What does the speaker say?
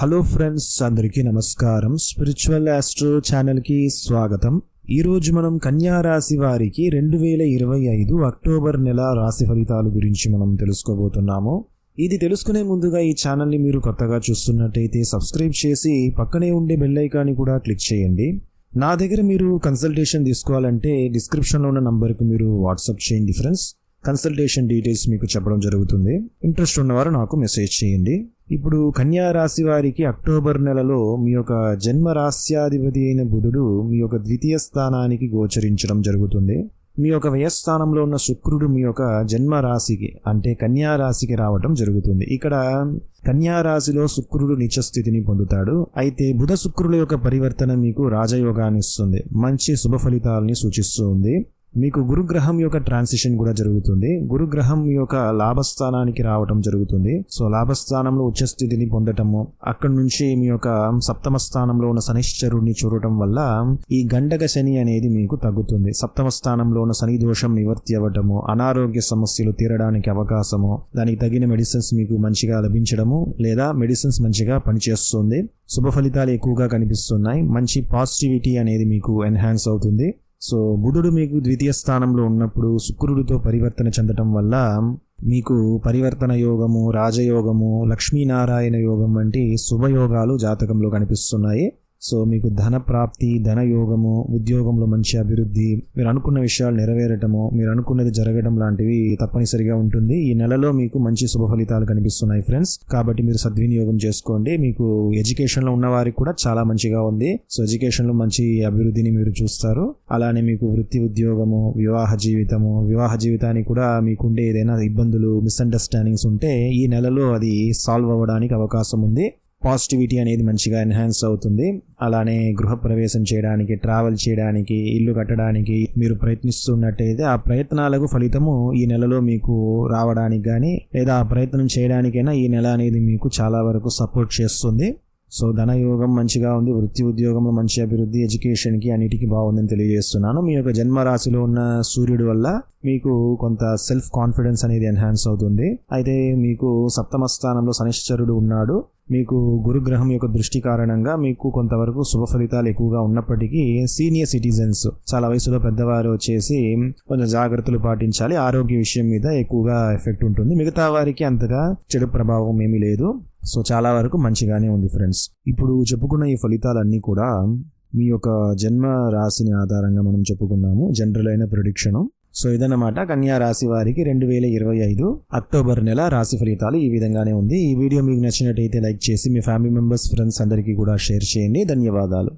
Hello friends అందరికీ నమస్కారం. Spiritual astro ఛానల్కి స్వాగతం. ఈరోజు మనం కన్యా రాశి వారికి రెండు వేల ఇరవై ఐదు అక్టోబర్ నెల రాశి ఫలితాల గురించి మనం తెలుసుకోబోతున్నాము. ఇది తెలుసుకునే ముందుగా ఈ ఛానల్ని మీరు కొత్తగా చూస్తున్నట్టయితే సబ్స్క్రైబ్ చేసి పక్కనే ఉండే బెల్ ఐకాన్ని కూడా క్లిక్ చేయండి. నా దగ్గర మీరు కన్సల్టేషన్ తీసుకోవాలంటే డిస్క్రిప్షన్లో ఉన్న నంబర్కి మీరు వాట్సాప్ చేయండి ఫ్రెండ్స్. కన్సల్టేషన్ డీటెయిల్స్ మీకు చెప్పడం జరుగుతుంది. ఇంట్రెస్ట్ ఉన్నవారు నాకు మెసేజ్ చేయండి. ఇప్పుడు కన్యా రాశి వారికి అక్టోబర్ నెలలో మీ యొక్క జన్మ రాశ్యాధిపతి అయిన బుధుడు మీ యొక్క ద్వితీయ స్థానానికి గోచరించడం జరుగుతుంది. మీ యొక్క వ్యయస్థానంలో ఉన్న శుక్రుడు మీ యొక్క జన్మ రాశికి అంటే కన్యా రాశికి రావటం జరుగుతుంది. ఇక్కడ కన్యా రాశిలో శుక్రుడు నిచ స్థితిని పొందుతాడు. అయితే బుధ శుక్రుల యొక్క పరివర్తన మీకు రాజయోగాన్ని ఇస్తుంది. మంచి శుభ ఫలితాలని సూచిస్తుంది. మీకు గురుగ్రహం యొక్క ట్రాన్సిషన్ కూడా జరుగుతుంది. గురుగ్రహం యొక్క లాభస్థానానికి రావటం జరుగుతుంది. సో లాభస్థానంలో ఉచ్చస్థితిని పొందటము అక్కడి నుంచి మీ యొక్క సప్తమ స్థానంలో ఉన్న శనిశ్చరుడిని చూడటం వల్ల ఈ గండక శని అనేది మీకు తగ్గుతుంది. సప్తమ స్థానంలో ఉన్న శని దోషం నివర్తి అవ్వటము అనారోగ్య సమస్యలు తీరడానికి అవకాశము దానికి తగిన మెడిసిన్స్ మీకు మంచిగా లభించడము లేదా మెడిసిన్స్ మంచిగా పనిచేస్తుంది. శుభ ఫలితాలు ఎక్కువగా కనిపిస్తున్నాయి. మంచి పాజిటివిటీ అనేది మీకు ఎన్హాన్స్ అవుతుంది. సో బుధుడు మీకు ద్వితీయ స్థానంలో ఉన్నప్పుడు శుక్రుడితో పరివర్తన చెందటం వల్ల మీకు పరివర్తన యోగము రాజయోగము లక్ష్మీనారాయణ యోగం వంటి శుభయోగాలు జాతకంలో కనిపిస్తున్నాయి. సో మీకు ధన ప్రాప్తి ధనయోగము ఉద్యోగంలో మంచి అభివృద్ధి మీరు అనుకున్న విషయాలు నెరవేరటము మీరు అనుకున్నది జరగడం లాంటివి తప్పనిసరిగా ఉంటుంది. ఈ నెలలో మీకు మంచి శుభ ఫలితాలు కనిపిస్తున్నాయి ఫ్రెండ్స్. కాబట్టి మీరు సద్వినియోగం చేసుకోండి. మీకు ఎడ్యుకేషన్లో ఉన్న వారికి కూడా చాలా మంచిగా ఉంది. సో ఎడ్యుకేషన్లో మంచి అభివృద్ధిని మీరు చూస్తారు. అలానే మీకు వృత్తి ఉద్యోగము వివాహ జీవితము వివాహ జీవితానికి కూడా మీకుండే ఏదైనా ఇబ్బందులు మిస్అండర్స్టాండింగ్స్ ఉంటే ఈ నెలలో అది సాల్వ్ అవ్వడానికి అవకాశం ఉంది. పాజిటివిటీ అనేది మంచిగా ఎన్హాన్స్ అవుతుంది. అలానే గృహప్రవేశం చేయడానికి ట్రావెల్ చేయడానికి ఇల్లు కట్టడానికి మీరు ప్రయత్నిస్తున్నట్టయితే ఆ ప్రయత్నాలకు ఫలితము ఈ నెలలో మీకు రావడానికి కానీ లేదా ఆ ప్రయత్నం చేయడానికైనా ఈ నెల అనేది మీకు చాలా వరకు సపోర్ట్ చేస్తుంది. సో ధనయోగం మంచిగా ఉంది వృత్తి ఉద్యోగంలో మంచి అభివృద్ధి ఎడ్యుకేషన్కి అన్నిటికీ బాగుందని తెలియజేస్తున్నాను. మీ యొక్క జన్మరాశిలో ఉన్న సూర్యుడు వల్ల మీకు కొంత సెల్ఫ్ కాన్ఫిడెన్స్ అనేది ఎన్హాన్స్ అవుతుంది. అయితే మీకు సప్తమ స్థానంలో శనిశ్చరుడు ఉన్నాడు. మీకు గురుగ్రహం యొక్క దృష్టి కారణంగా మీకు కొంతవరకు శుభ ఫలితాలు ఎక్కువగా ఉన్నప్పటికీ సీనియర్ సిటిజన్స్ చాలా వయసులో పెద్దవారు వచ్చేసి కొంచెం జాగ్రత్తలు పాటించాలి. ఆరోగ్య విషయం మీద ఎక్కువగా ఎఫెక్ట్ ఉంటుంది. మిగతా వారికి అంతగా చెడు ప్రభావం ఏమీ లేదు. సో చాలా వరకు మంచిగానే ఉంది ఫ్రెండ్స్. ఇప్పుడు చెప్పుకున్న ఈ ఫలితాలన్నీ కూడా మీ యొక్క జన్మ రాశిని ఆధారంగా మనం చెప్పుకున్నాము. జనరల్ అయిన ప్రొడిక్షను. సో ఇదన్నమాట కన్యా రాశి వారికి రెండు వేల ఇరవై ఐదు అక్టోబర్ నెల రాశి ఫలితాలు ఈ విధంగానే ఉంది. ఈ వీడియో మీకు నచ్చినట్టయితే లైక్ చేసి మీ ఫ్యామిలీ మెంబర్స్ ఫ్రెండ్స్ అందరికీ కూడా షేర్ చేయండి. ధన్యవాదాలు.